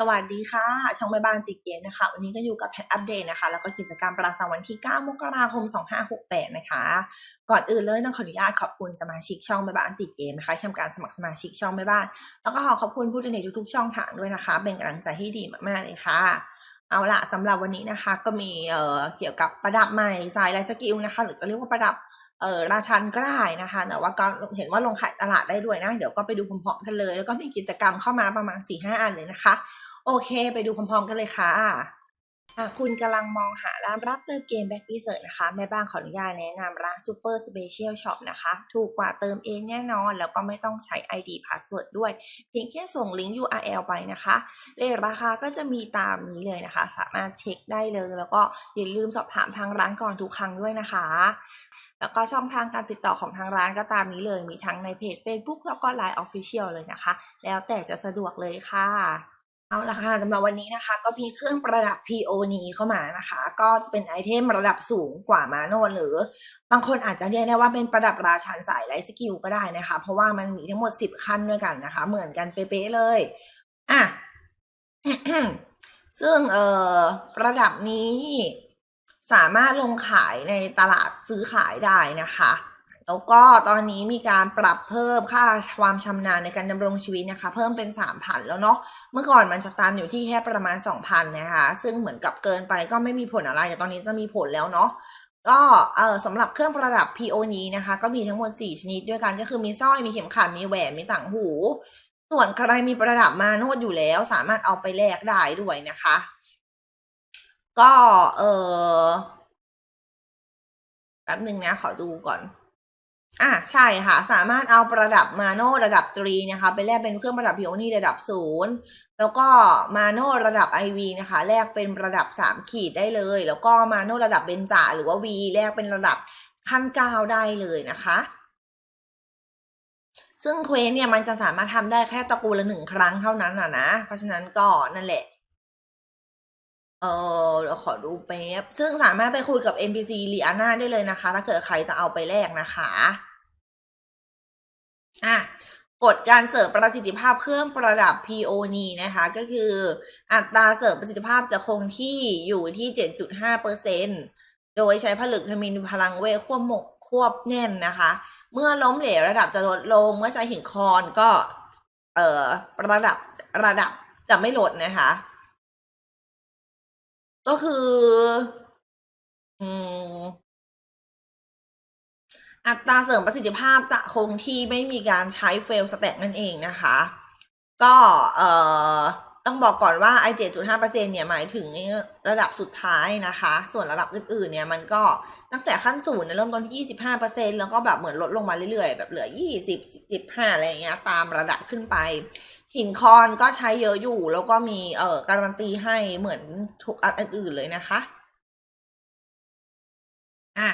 สวัสดีค่ะช่องแม่บ้านติเกมนะคะ วันนี้ก็อยู่กับแพทอัปเดตนะคะ แล้วก็กิจกรรมประจำวันที่ 9 มกราคม 2568 นะคะ ก่อนอื่นเลยต้องขออนุญาตขอบคุณสมาชิกช่องแม่บ้านติเกมนะคะที่ทำการสมัครสมาชิกช่องแม่บ้าน แล้วก็ขอขอบคุณผู้ดำเนินทุกๆช่องทางด้วยนะคะ เป็นกำลังใจให้ดีมากๆเลยค่ะ เอาละสำหรับวันนี้นะคะ ก็มีเอ่อเกี่ยวกับประดับใหม่สายไลฟ์สกิลนะคะ หรือจะเรียกว่าประดับ เออราชันก็ได้นะคะ แต่ว่าก็เห็นว่าลงขายตลาดได้ด้วยนะ เดี๋ยวก็ไปดูพร้อมๆกันเลย แล้วก็มีกิจกรรมเข้ามาประมาณ4-5อันเลยนะคะ โอเค ไปดูพร้อมๆกันเลยค่ะอะคุณกำลังมองหาร้านรับเติมเกมแบ็ก r ีเซิร์นะคะ แม่บ้านขออนุญาตแนะนำร้าน Super Special Shop นะคะ ถูกกว่าเติมเองแน่นอน แล้วก็ไม่ต้องใช้ ID Password ด้วย เพียงแค่ส่งลิงก์ URL ไปนะคะเลทราคาก็จะมีตามนี้เลยนะคะ สามารถเช็คได้เลย แล้วก็อย่าลืมสอบถามทางร้านก่อนทุกครั้งด้วยนะคะ แล้วก็ช่องทางการติดต่อของทางร้านก็ตามนี้เลย มีทั้งในเพจ Facebook แล้วก็ Line Official เลยนะคะ แล้วแต่จะสะดวกเลยค่ะเอาละค่ะสำหรับวันนี้นะคะ ก็มีเครื่องประดับ PO นี้เข้ามานะคะ ก็จะเป็นไอเทมระดับสูงกว่ามาโนหรือบางคนอาจจะเรียกได้ว่าเป็นประดับราชันสายไลท์สกิลก็ได้นะคะ เพราะว่ามันมีทั้งหมด 10 ขั้นด้วยกันนะคะ เหมือนกันเป๊ะๆเลยอะซึ่งเอ่อประดับนี้ สามารถลงขายในตลาดซื้อขายได้นะคะ แล้วก็ตอนนี้มีการปรับเพิ่มค่าความชำนาญในการดำรงชีวิตนะคะ เพิ่มเป็น 3,000 แล้วเนาะ เมื่อก่อนมันจะตันอยู่ที่แค่ประมาณ 2,000 นะคะ ซึ่งเหมือนกับเกินไปก็ไม่มีผลอะไร แต่ตอนนี้จะมีผลแล้วเนาะก็เออสำหรับเครื่องประดับ PO นี้นะคะ ก็มีทั้งหมด 4 ชนิดด้วยกันก็คือมีสร้อยมีเข็มขัดมีแหวนมีต่างหู ส่วนใครมีประดับมาโนดอยู่แล้ว สามารถเอาไปแลกได้ด้วยนะคะ ก็เออแป๊บหนึ่งนะขอดูก่อน อะใช่ค่ะ สามารถเอาประดับมาโนระดับตรีนะคะ ไปแลกเป็นเครื่องประดับพิโอนี่ระดับศูนย์แล้วก็มาโนระดับ IV นะคะแลกเป็นระดับสามขีดได้เลย แล้วก็มาโนระดับเบนจาหรือว่า V แลกเป็นระดับขั้นเก้าได้เลยนะคะ ซึ่งเควสเนี่ยมันจะสามารถทำได้แค่ตระกูลละหนึ่งครั้งเท่านั้นอะนะ เพราะฉะนั้นก็นั่นแหละ เออเราขอดูแป๊บ ซึ่งสามารถไปคุยกับ NPC ลีอาน่าได้เลยนะคะ ถ้าเกิดใครจะเอาไปแลกนะคะ อะกฎการเสริมประสิทธิภาพเครื่องประดับ PO นี้นะคะ ก็คืออัตราเสริมประสิทธิภาพจะคงที่อยู่ที่ 7.5%โดยใช้ผลึกทมินพลังเวทควบหมกควบแน่นนะคะ เมื่อล้มเหลวระดับจะลดลง เมื่อใช้หินคอนก็ เอ่อระดับระดับจะไม่ลดนะคะ ก็คือ อืมอัตราเสริมประสิทธิภาพจะคงที่ไม่มีการใช้เฟลสแต็กนั่นเองนะคะ ก็เอ่อต้องบอกก่อนว่าไอ7.5%เซ็นเนี่ยหมายถึงระดับสุดท้ายนะคะ ส่วนระดับอื่นๆ เนี่ยมันก็ตั้งแต่ขั้นศูนย์เริ่มต้นที่ยเริ่มต้นที่25%แล้วก็แบบเหมือนลดลงมาเรื่อยๆ แบบเหลือ20 15อะไรอย่างเงี้ยตามระดับขึ้นไป หินคอนก็ใช้เยอะอยู่ แล้วก็มีเอ่อการันตีให้เหมือนทุกอันอื่นๆเลยนะคะอะ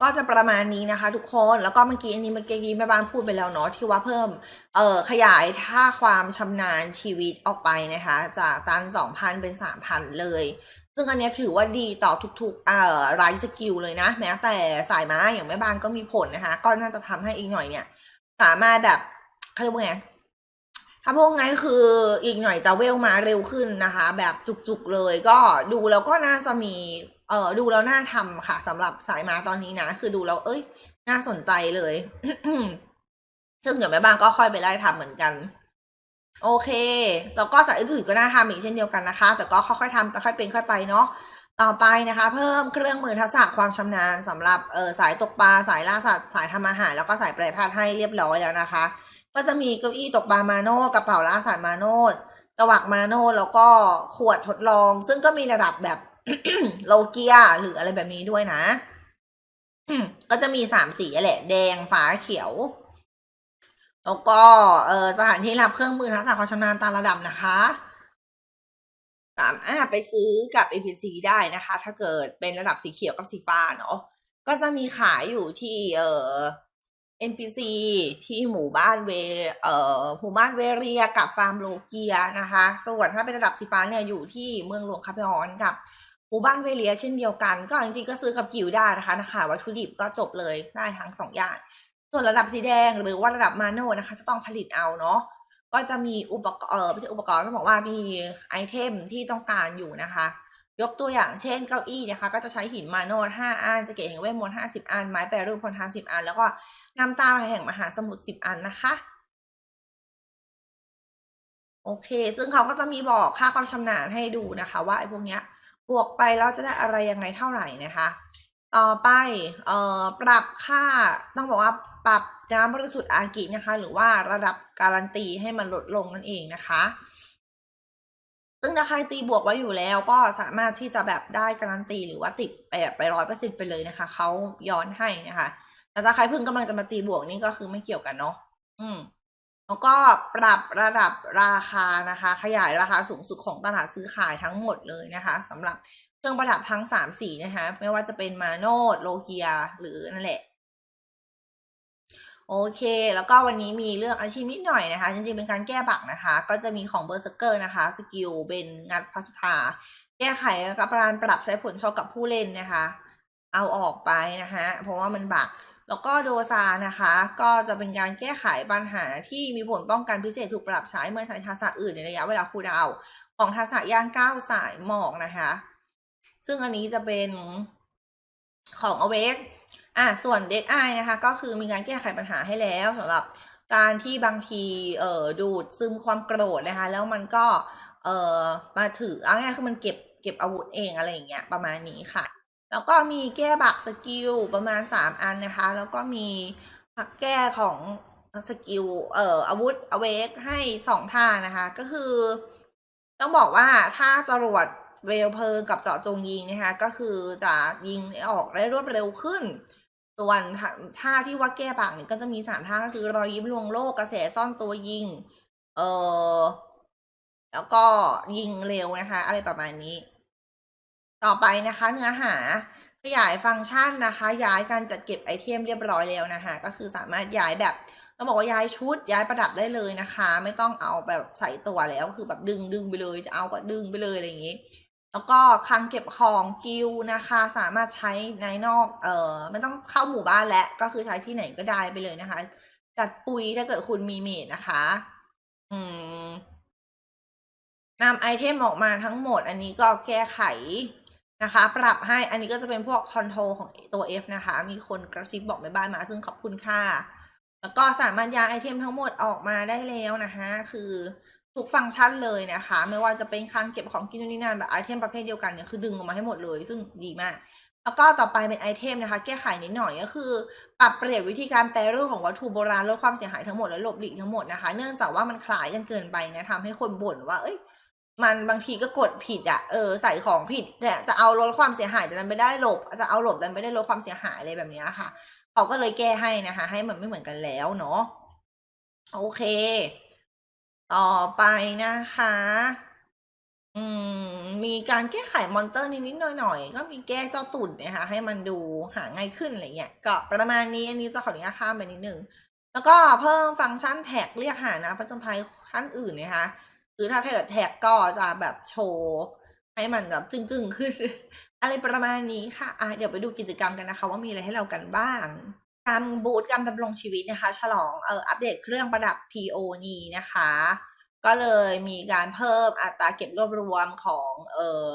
ก็จะประมาณนี้นะคะ ทุกคนแล้วก็เมื่อกี้อันนี้เมื่อกี้แม่บ้านพูดไปแล้วเนาะที่ว่าเพิ่มเอ่อขยายท่าความชำนาญชีวิตออกไปนะคะ จากตันสองพันเป็นสามพันเลย ซึ่งอันนี้ถือว่าดีต่อทุกๆเอ่อไลฟ์สกิลเลยนะ แม้แต่สายม้าอย่างแม่บ้านก็มีผลนะคะ ก็น่าจะทำให้อีกหน่อยเนี่ย สามารถแบบเขาเรียกว่าไง ถ้าพวกงั้นคืออีกหน่อยจะเวลมาเร็วขึ้นนะคะ แบบจุกๆเลยก็ดูแล้วก็น่าจะมีเออดูแล้วน่าทำค่ะสำหรับสายมาตอนนี้นะ คือดูแล้วเอ้ย น่าสนใจเลย ซึ่งเดี๋ยวแม่บ้านก็ค่อยไปไล่ทำเหมือนกัน โอเค แล้วก็สายอื่นๆก็น่าทำอีกเช่นเดียวกันนะคะ แต่ก็ค่อยๆทำค่อยเป็นค่อยไปเนาะต่อไปนะคะ เพิ่มเครื่องมือทักษะความชำนาญสำหรับเออสายตกปลาสายล่าสัตว์สายทำอาหารแล้วก็สายแปรธาตุให้เรียบร้อยแล้วนะคะ ก็จะมีเก้าอี้ตกปลามาโนกระเป๋าล่าสัตว์มาโนดกวักมาโนดแล้วก็ขวดทดลอง ซึ่งก็มีระดับแบบโลเกียหรืออะไรแบบนี้ด้วยนะก็จะมีสามสีแหละ แดงฟ้าเขียว แล้วก็เออสถานที่รับเครื่องมือทักษะความชำนาญตามระดับนะคะสามารถไปซื้อกับ APC ได้นะคะ ถ้าเกิดเป็นระดับสีเขียวกับสีฟ้าเนาะก็จะมีขายอยู่ที่เออ NPC ที่หมู่บ้านเวเอ่อหมู่บ้านเวเรียกับฟาร์มโลเกียนะคะ ส่วนถ้าเป็นระดับสีฟ้าเนี่ยอยู่ที่เมืองหลวงคาเปออนกับหมู่บ้านเวเรียเช่นเดียวกัน ก็จริงๆก็ซื้อกับกิวได้นะคะนะคะวัตถุดิบก็จบเลยได้ทั้งสองอย่าง ส่วนระดับสีแดงหรือว่าระดับมาโนนะคะ จะต้องผลิตเอาเนาะก็จะมีอุปกรณ์เออไม่ใช่อุปกรณ์ต้องบอกว่ามีไอเทมที่ต้องการอยู่นะคะ ยกตัวอย่างเช่นเก้าอี้นะคะ ก็จะใช้หินมาโนดห้าอันสเกตแห่งเวทมนต์ห้าสิบอัน ไม้แปรรูปพลทานสิบอัน แล้วก็น้ำตาแห่งมหาสมุทรสิบอันนะคะ โอเค ซึ่งเขาก็จะมีบอกค่าความชำนาญให้ดูนะคะ ว่าไอ้พวกเนี้ยบวกไปแล้วจะได้อะไรยังไงเท่าไหร่นะคะ ต่อไปเอ่อปรับค่าต้องบอกว่าปรับน้ำบริสุทธิ์อากินะคะ หรือว่าระดับการันตีให้มันลดลงนั่นเองนะคะ ซึ่งถ้าใครตีบวกไว้อยู่แล้วก็สามารถที่จะแบบได้การันตีหรือว่าติดไปแบบไปร้อยเปอร์เซ็นไปเลยนะคะ เขาย้อนให้นะคะ แต่ถ้าใครเพิ่งกำลังจะมาตีบวกนี่ก็คือไม่เกี่ยวกันเนาะอืม แล้วก็ปรับระดับราคานะคะ ขยายราคาสูงสุดของตลาดซื้อขายทั้งหมดเลยนะคะสำหรับเครื่องประดับทั้งสามสีนะคะ ไม่ว่าจะเป็นมาโนดโลเกีย หรือนั่นแหละ โอเค แล้วก็วันนี้มีเรื่องอาชีพนิดหน่อยนะคะ จริงๆ เป็นการแก้บักนะคะ ก็จะมีของเบอร์เซอร์เกอร์นะคะ สกิลเป็นงัดพัสุธาแก้ไขกับการปรับใช้ผลชอกับผู้เล่นนะคะ เอาออกไปนะคะเพราะว่ามันบักแล้วก็โดซานะคะ ก็จะเป็นการแก้ไขปัญหาที่มีผลป้องกันพิเศษถูกปรับใช้เมื่อใช้ทักษะอื่นในระยะเวลาคูดาวของทักษะย่างก้าวสายหมอกนะคะ ซึ่งอันนี้จะเป็นของ Awake อะส่วน Dead Eye นะคะ ก็คือมีการแก้ไขปัญหาให้แล้วสำหรับการที่บางทีเอ่อดูดซึมความโกรธนะคะ แล้วมันก็เอ่อมาถือเอาง่ายคือมันเก็บเก็บอาวุธเองอะไรอย่างเงี้ยประมาณนี้ค่ะ แล้วก็มีแก้บักสกิลประมาณสามอันนะคะ แล้วก็มีแก้ของสกิลเอ่ออาวุธอเวกให้สองท่านะคะ ก็คือ ต้องบอกว่าถ้าจรวด เวลเพลิงกับเจาะจงยิงนะคะก็คือจะยิงออกได้รวดเร็วขึ้น ส่วนท่าที่ว่าแก้ปากเนี่ยก็จะมีสามท่าก็คือรอยยิ้มลวงโลกกระแสซ่อนตัวยิง เออแล้วก็ยิงเร็วนะคะ อะไรประมาณนี้ ต่อไปนะคะ เนื้อหาขยายฟังก์ชันนะคะ ย้ายการจัดเก็บไอเทมเรียบร้อยแล้วนะคะ ก็คือสามารถย้ายแบบต้องบอกว่าย้ายชุดย้ายประดับได้เลยนะคะ ไม่ต้องเอาแบบใส่ตัวแล้วคือแบบดึงดึงไปเลยจะเอาก็ดึงไปเลยอะไรอย่างนี้ แล้วก็คลังเก็บของกิลนะคะ สามารถใช้ในนอกเอ่อไม่ต้องเข้าหมู่บ้านและก็คือใช้ที่ไหนก็ได้ไปเลยนะคะ จัดปุยถ้าเกิดคุณมีเมดนะคะ อืมนำไอเทมออกมาทั้งหมด อันนี้ก็แก้ไขนะคะ ปรับให้อันนี้ก็จะเป็นพวกคอนโทรลของตัว F นะคะ มีคนกระซิบบอกแม่บ้านมา ซึ่งขอบคุณค่ะ แล้วก็สามารถย้ายไอเทมทั้งหมดออกมาได้แล้วนะคะ คือ ทุกฟังก์ชันเลยนะคะ ไม่ว่าจะเป็นคลังเก็บของกินนู่นนี่นั่นแบบไอเทมประเภทเดียวกันเนี่ยคือดึงออกมาให้หมดเลย ซึ่งดีมาก แล้วก็ต่อไปเป็นไอเทมนะคะ แก้ไขนิดหน่อยก็คือ ปรับเปลี่ยนวิธีการแปรรูปของวัตถุโบราณลดความเสียหายทั้งหมดและหลบหลีกทั้งหมดนะคะ เนื่องจากว่ามันคล้ายกันเกินไปนะทำให้คนบ่นว่า เอ้ยมันบางทีก็กดผิดอะ่ะ เออ ใส่ของผิดแต่จะเอาลดความเสียหายแต่นั้นไม่ได้หลบ จะเอาหลบแต่ไม่ได้ลดความเสียหายอะไรแบบนี้ค่ะ เขาก็เลยแก้ให้นะคะ ให้มันไม่เหมือนกันแล้วเนาะ โอเค ต่อไปนะคะ อืม มีการแก้ไขมอนเตอร์นิดๆหน่อยๆ ก็มีแก้เจ้าตุ่นนะคะ ให้มันดูหาง่ายขึ้นอะไรเงี้ย ก็ประมาณนี้ อันนี้จะขออนุญาตข้ามไปนิดนึง แล้วก็เพิ่มฟังก์ชันแท็กเรียกหานะประจนภัยท่านอื่นนะคะ คือถ้าเกิดแท็กก็จะแบบโชว์ให้มันแบบจึ้งๆขึ้น อะไรประมาณนี้ค่ะ อะ เดี๋ยวไปดูกิจกรรมกันนะคะ ว่ามีอะไรให้เรากันบ้าง ทำบูธการดำรงชีวิตนะคะ ฉลองเอ่ออัปเดตเครื่องประดับ PO นี้นะคะ ก็เลยมีการเพิ่มอัตราเก็บรวบรวมของเอ่อ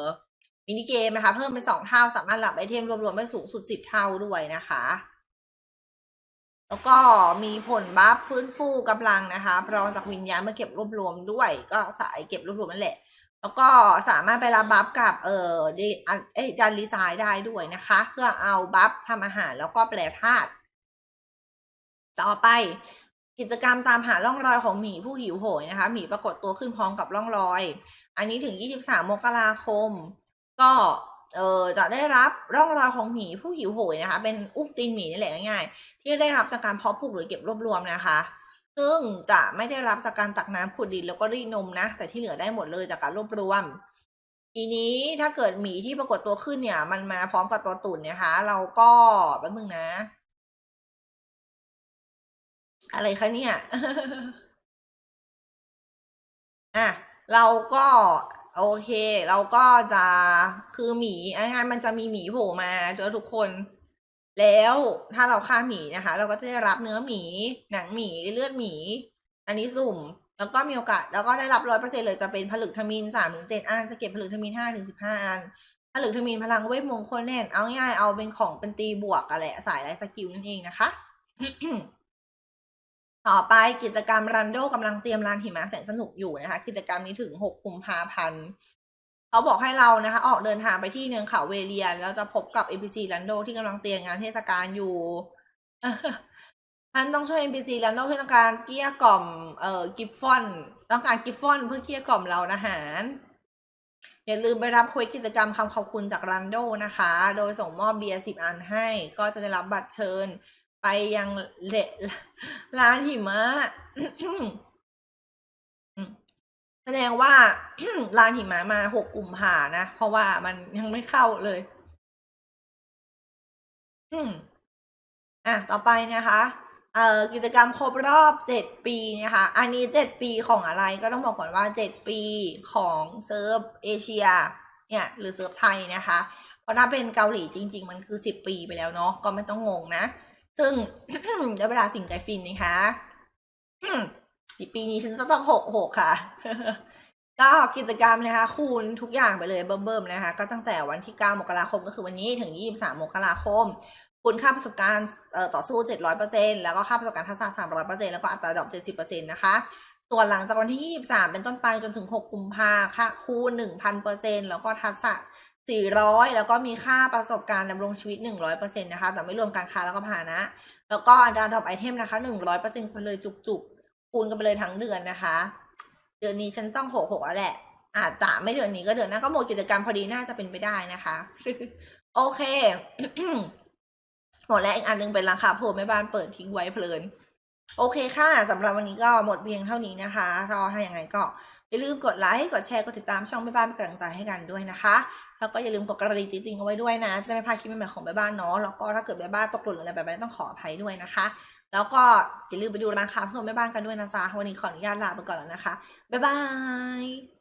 มินิเกมนะคะ เพิ่มเป็นสองเท่า สามารถรับไอเทมรวบรวมได้สูงสุดสิบเท่าด้วยนะคะ แล้วก็มีผลบัฟฟื้นฟูกำลังนะคะรองจากวิญญาณมื่อเก็บรวบรวมด้วย ก็สายเก็บรวบรวมนั่นแหละ แล้วก็สามารถไปรับบัฟกับเอ่อดันรีไซน์ได้ด้วยนะคะ เพื่อเอาบัฟทำอาหารแล้วก็แปลธาตุ ต่อไปกิจกรรมตามหาร่องรอยของหมีผู้หิวโหยนะคะหมีปรากฏตัวขึ้นพร้อมกับร่องรอย อันนี้ถึง 23 มกราคม ก็เออจะได้รับร่องรอยของหมีผู้หิวโหยนะคะ เป็นอุ้งตีนหมีนี่แหละง่ายๆที่ได้รับจากการเพาะปลูกหรือเก็บรวบรวมนะคะ ซึ่งจะไม่ได้รับจากการตักน้ำขุดดินแล้วก็รีดนมนะ แต่ที่เหลือได้หมดเลยจากการรวบรวม ทีนี้ถ้าเกิดหมีที่ปรากฏตัวขึ้นเนี่ย มันมาพร้อมกับตัวตุ่นนะคะ เราก็แป๊บนึงนะ อะไรคะเนี่ย อะ เราก็ โอเค เราก็จะคือหมีอะมันจะมีหมีโผล่มาแล้วทุกคน แล้วถ้าเราฆ่าหมีนะคะ เราก็จะได้รับเนื้อหมี หนังหมีเลือดหมี อันนี้สุ่ม แล้วก็มีโอกาส แล้วก็ได้รับร้อยเปอร์เซ็นเลยจะเป็นผลึกทมินสามถึงเจ็ดอันสเก็ดผลึกทมินห้าถึงสิบห้าอันผลึกทมินพลังเวทมงคลแน่นเอาง่ายๆเอาเป็นของเป็นตีบวกอะแหละสายไลฟ์สกิลนั่นเองนะคะ ต่อไปกิจกรรมรันโดกำลังเตรียมลานหิมะแสนสนุกอยู่นะคะ กิจกรรมนี้ถึงหกกุมภาพันธ์เขาบอกให้เรานะคะ ออกเดินทางไปที่เนินเขาเวเลียนแล้วจะพบกับ NPC รันโดที่กำลังเตรียมงานเทศกาลอยู่ท่านต้องช่วย NPC รันโดเพื่อต้องการเกี้ยกล่อมเอ่อกิฟฟอน ต้องการกิฟฟอนเพื่อเกี้ยกล่อมเรานะหาร อย่าลืมไปรับคุยกิจกรรมคำขอบคุณจากรันโดนะคะ โดยส่งมอบเบียร์สิบอันให้ก็จะได้รับบัตรเชิญ ไปยังเลร้านหิมะแสดงว่าร้านหิมะมาหกกลุ่มผ่านะ เพราะว่ามันยังไม่เข้าเลยอืมอะต่อไปนะคะเอ่อกิจกรรมครบรอบเจ็ดปีนะคะ อันนี้เจ็ดปีของอะไรก็ต้องบอกก่อนว่าเจ็ดปีของเซิร์ฟเอเชีย เนี่ย หรือเซิร์ฟไทยนะคะ เพราะถ้าเป็นเกาหลีจริง ๆ มันคือสิบปีไปแล้วเนาะก็ไม่ต้องงงนะ ซึ่งได้เวลาสิ่งไกฟินนะคะปีนี้ฉันจะต้องหกหกค่ะ ก็กิจกรรมนะคะ คูณทุกอย่างไปเลยเบิ่มๆนะคะ ก็ตั้งแต่วันที่ 9 มกราคมก็คือวันนี้ถึง 23 มกราคมคูณค่าประสบการณ์ต่อสู้ 700%แล้วก็ค่าประสบการณ์ทักษะ300%แล้วก็อัตราดอก 70%นะคะ ส่วนหลังจากวันที่ 23 เป็นต้นไปจนถึง 6 กุมภาค่ะคูณ 1,000%แล้วก็ทักษะ 400 แล้วก็มีค่าประสบการณ์ดำรงชีวิต 100%นะคะ แต่ไม่รวมการค้าแล้วก็พาหนะ แล้วก็อัตราดอกไอเทมนะคะ 100%ไปเลยจุกๆ คูณกันไปเลยทั้งเดือนนะคะ เดือนนี้ฉันต้องหกหกแล้วแหละ อาจจะไม่เดือนนี้ก็เดือนหน้าก็หมดกิจกรรมพอดีน่าจะเป็นไปได้นะคะ โอเค หมดแล้วอีกอันหนึงเป็นราคาโพลแม่บ้านเปิดทิ้งไว้เพลิน โอเคค่ะสำหรับวันนี้ก็หมดเพียงเท่านี้นะคะรอถ้าอย่างไงก็อย่าลืมกดไลค์ กดแชร์ กดติดตามช่องแม่บ้านเป็นกำลังใจให้กันด้วยนะคะ แล้วก็อย่าลืมกดกระดิ่งติ๊งเอาไว้ด้วยนะ จะได้ไม่พลาดคลิปใหม่ๆของแม่บ้านเนาะ แล้วก็ถ้าเกิดแม่บ้านตกหล่นหรืออะไรแบบนี้ต้องขออภัยด้วยนะคะ แล้วก็อย่าลืมไปดูราคาเพิ่มแม่บ้านกันด้วยนะจ๊ะ วันนี้ขออนุญาตลาไปก่อนแล้วนะคะ บ๊ายบาย